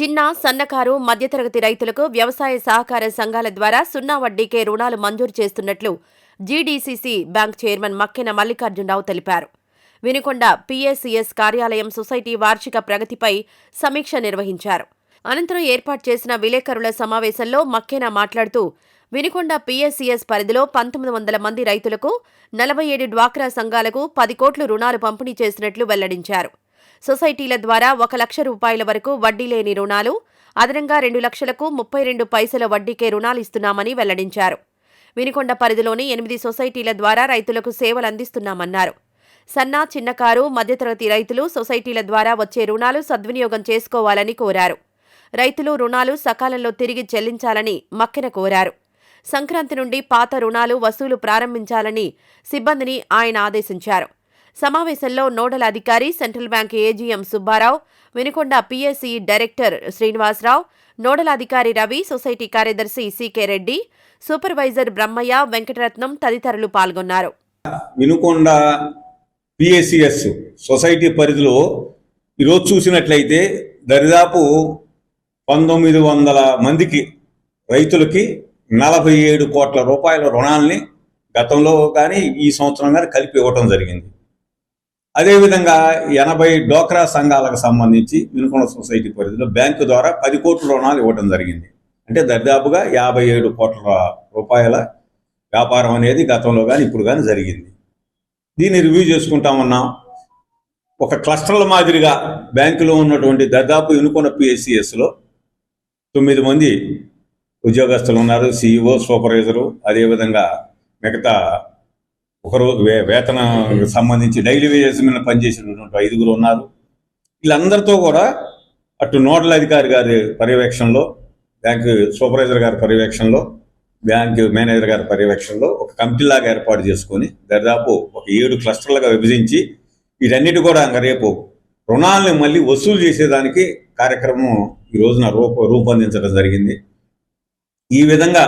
చిన్న సన్నకారు మధ్యతరగతి రైతులకు వ్యవసాయ సహకార సంఘాల ద్వారా సున్నా వడ్డీకే రుణాలు మంజూరు చేస్తున్నట్లు GDCC bank chairman Makkena Mallikarjunarao తెలిపారు. వినుకొండ పీఏసీఎస్ కార్యాలయం సొసైటీ వార్షిక ప్రగతిపై సమీక్ష నిర్వహించారు. అనంతరం ఏర్పాటు చేసిన విలేకరుల సమావేశంలో మక్కెన మాట్లాడుతూ వినుకొండ పీఎస్సీఎస్ పరిధిలో పంతొమ్మిది వందల మంది రైతులకు నలభై ఏడు డ్వాక్రా సంఘాలకు పది కోట్లు రుణాలు పంపిణీ చేసినట్లు వెల్లడించారు. సొసైటీల ద్వారా ఒక లక్ష రూపాయల వరకు వడ్డీ లేని రుణాలు అదనంగా రెండు లక్షలకు ముప్పై రెండు పైసల వడ్డీకే రుణాలు ఇస్తున్నామని వెల్లడించారు. వినుకొండ పరిధిలోని ఎనిమిది సొసైటీల ద్వారా రైతులకు సేవలు అందిస్తున్నామన్నారు. సన్న చిన్నకారు మధ్యతరగతి రైతులు సొసైటీల ద్వారా వచ్చే రుణాలు సద్వినియోగం చేసుకోవాలని కోరారు. రైతులు రుణాలు సకాలంలో తిరిగి చెల్లించాలని మక్కెన కోరారు. సంక్రాంతి నుండి పాత రుణాలు వసూలు ప్రారంభించాలని సిబ్బందిని ఆయన ఆదేశించారు. సమావేశంలో నోడల్ అధికారి central bank AGM Subbarao Vinukonda PSC director Srinivasarao nodal అధికారి రవి సొసైటీ కార్యదర్శి సికే రెడ్డి సూపర్వైజర్ బ్రహ్మయ్య వెంకటరత్నం తదితరులు పాల్గొన్నారు. వినుకొండ పిఎస్సిఎస్ సొసైటీ పరిధిలో ఈరోజు చూసినట్లయితే దరిదాపు పంతొమ్మిది వందల మందికి రైతులకి నలభై ఏడు కోట్ల రూపాయల రుణాల్ని గతంలో కానీ ఈ సంవత్సరం కానీ కలిపి ఇవ్వటం జరిగింది. అదేవిధంగా ఎనభై డోక్రా సంఘాలకు సంబంధించి వినుకొండ సొసైటీ పరిధిలో బ్యాంకు ద్వారా పది కోట్ల రుణాలు ఇవ్వడం జరిగింది. అంటే దరిదాపుగా యాభై ఏడు కోట్ల రూపాయల వ్యాపారం అనేది గతంలో కానీ ఇప్పుడు కానీ జరిగింది. దీన్ని రివ్యూ చేసుకుంటా ఉన్నాం. ఒక క్లస్టర్ల మాదిరిగా బ్యాంకులో ఉన్నటువంటి దాదాపు ఎన్నుకున్న పిఎస్సిఎస్లో తొమ్మిది మంది ఉద్యోగస్తులు ఉన్నారు. సిఇఓ సూపర్వైజరు అదేవిధంగా మిగతా ఒకరు వే వేతన సంబంధించి డైలీ వేజెస్ మీద పనిచేసినటువంటి ఐదుగురు ఉన్నారు. వీళ్ళందరితో కూడా అటు నోడల్ అధికారి గారి పర్యవేక్షణలో బ్యాంకు సూపర్వైజర్ గారి పర్యవేక్షణలో బ్యాంక్ మేనేజర్ గారి పర్యవేక్షణలో ఒక కమిటీలాగా ఏర్పాటు చేసుకొని దాదాపు ఒక ఏడు క్లస్టర్లుగా విభజించి వీటన్నిటి కూడా ఇంకా రేపు రుణాలను మళ్ళీ వసూలు చేసేదానికి కార్యక్రమం ఈ రోజున రూప రూపొందించడం జరిగింది. ఈ విధంగా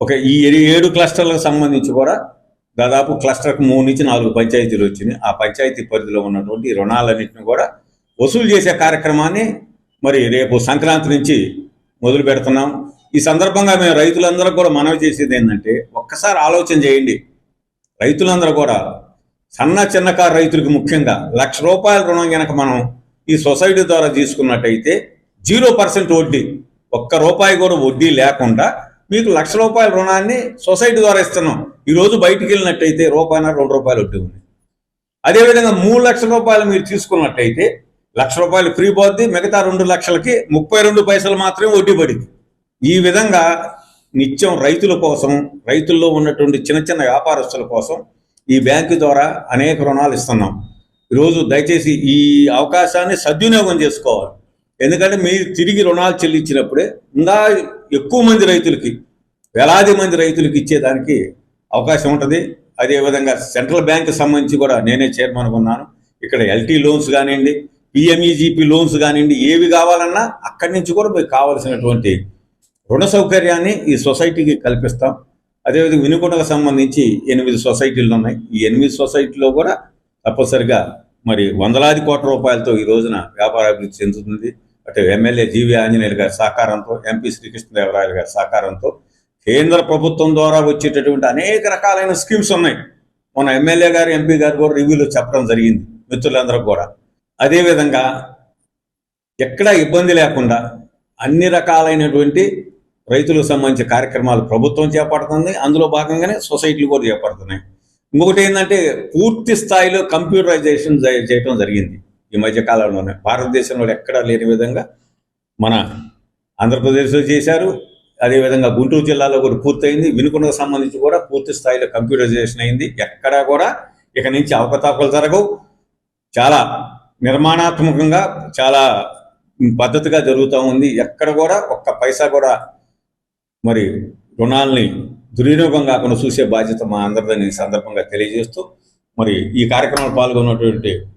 ఒక ఈ ఏడు క్లస్టర్లకు సంబంధించి కూడా దాదాపు క్లస్టర్కి మూడు నుంచి నాలుగు పంచాయతీలు వచ్చినాయి. ఆ పంచాయతీ పరిధిలో ఉన్నటువంటి రుణాలన్నింటిని కూడా వసూలు చేసే కార్యక్రమాన్ని మరి రేపు సంక్రాంతి నుంచి మొదలు పెడుతున్నాం. ఈ సందర్భంగా మేము రైతులందరూ కూడా మనవి చేసేది ఏంటంటే ఒక్కసారి ఆలోచన చేయండి. రైతులందరూ కూడా సన్న చిన్నకారు రైతులకు ముఖ్యంగా లక్ష రూపాయల రుణం కనుక మనం ఈ సొసైటీ ద్వారా తీసుకున్నట్టయితే జీరో పర్సెంట్ వడ్డీ ఒక్క రూపాయి కూడా వడ్డీ లేకుండా మీకు లక్ష రూపాయల రుణాన్ని సొసైటీ ద్వారా ఇస్తున్నాం. ఈరోజు బయటికి వెళ్ళినట్టయితే రూపాయన రెండు రూపాయలు వడ్డీ ఉంది. అదేవిధంగా మూడు లక్షల రూపాయలు మీరు తీసుకున్నట్టయితే లక్ష రూపాయలు ఫ్రీ పోద్ది మిగతా రెండు లక్షలకి ముప్పై రెండు పైసలు మాత్రమే వడ్డీ పడింది. ఈ విధంగా నిత్యం రైతుల కోసం రైతుల్లో ఉన్నటువంటి చిన్న చిన్న వ్యాపారస్తుల కోసం ఈ బ్యాంకు ద్వారా అనేక రుణాలు ఇస్తున్నాం. ఈరోజు దయచేసి ఈ అవకాశాన్ని సద్వినియోగం చేసుకోవాలి. ఎందుకంటే మీరు తిరిగి రుణాలు చెల్లించినప్పుడే ఇంకా ఎక్కువ మంది రైతులకి వేలాది మంది రైతులకి ఇచ్చేదానికి అవకాశం ఉంటుంది. అదేవిధంగా సెంట్రల్ బ్యాంక్ సంబంధించి కూడా నేనే చైర్మన్ ఉన్నాను. ఇక్కడ ఎల్టీ లోన్స్ కానివ్వండి పిఎంఈజీపీ లోన్స్ కానివ్వండి ఏవి కావాలన్నా అక్కడి నుంచి కూడా మీకు కావాల్సినటువంటి రుణ సౌకర్యాన్ని ఈ సొసైటీకి కల్పిస్తాం. అదేవిధంగా వినుకొండకు సంబంధించి ఎనిమిది సొసైటీలు ఉన్నాయి. ఈ ఎనిమిది సొసైటీలో కూడా తప్పనిసరిగా మరి వందలాది కోట్ల రూపాయలతో ఈ రోజున వ్యాపార అభివృద్ధి చెందుతుంది. అటు ఎమ్మెల్యే జీవి ఆంజనేయులు గారి సహకారంతో ఎంపీ శ్రీకృష్ణదేవరాయలు గారి సహకారంతో కేంద్ర ప్రభుత్వం ద్వారా వచ్చేటటువంటి అనేక రకాలైన స్కీమ్స్ ఉన్నాయి. మన ఎమ్మెల్యే గారు ఎంపీ గారు కూడా రివ్యూలో చెప్పడం జరిగింది మిత్రులందరూ కూడా. అదేవిధంగా ఎక్కడా ఇబ్బంది లేకుండా అన్ని రకాలైనటువంటి రైతులకు సంబంధించిన కార్యక్రమాలు ప్రభుత్వం చేపడుతుంది. అందులో భాగంగానే సొసైటీలు కూడా చేపడుతున్నాయి. ఇంకొకటి ఏంటంటే పూర్తి స్థాయిలో కంప్యూటరైజేషన్ జే- చేయటం జరిగింది. ఈ మధ్య కాలంలోనే భారతదేశంలో ఎక్కడా లేని విధంగా మన ఆంధ్రప్రదేశ్లో చేశారు. అదేవిధంగా గుంటూరు జిల్లాలో కూడా పూర్తయింది. వినుకొండకు సంబంధించి కూడా పూర్తి స్థాయిలో కంప్యూటరైజేషన్ అయింది. ఎక్కడా కూడా ఇక నుంచి అవకతవకలు జరగవు. చాలా నిర్మాణాత్మకంగా చాలా పద్ధతిగా జరుగుతూ ఉంది. ఎక్కడ కూడా ఒక్క పైసా కూడా మరి రుణాల్ని దుర్వినియోగం కాకుండా చూసే బాధ్యత మా అందరిదని సందర్భంగా తెలియజేస్తూ మరి ఈ కార్యక్రమంలో పాల్గొన్నటువంటి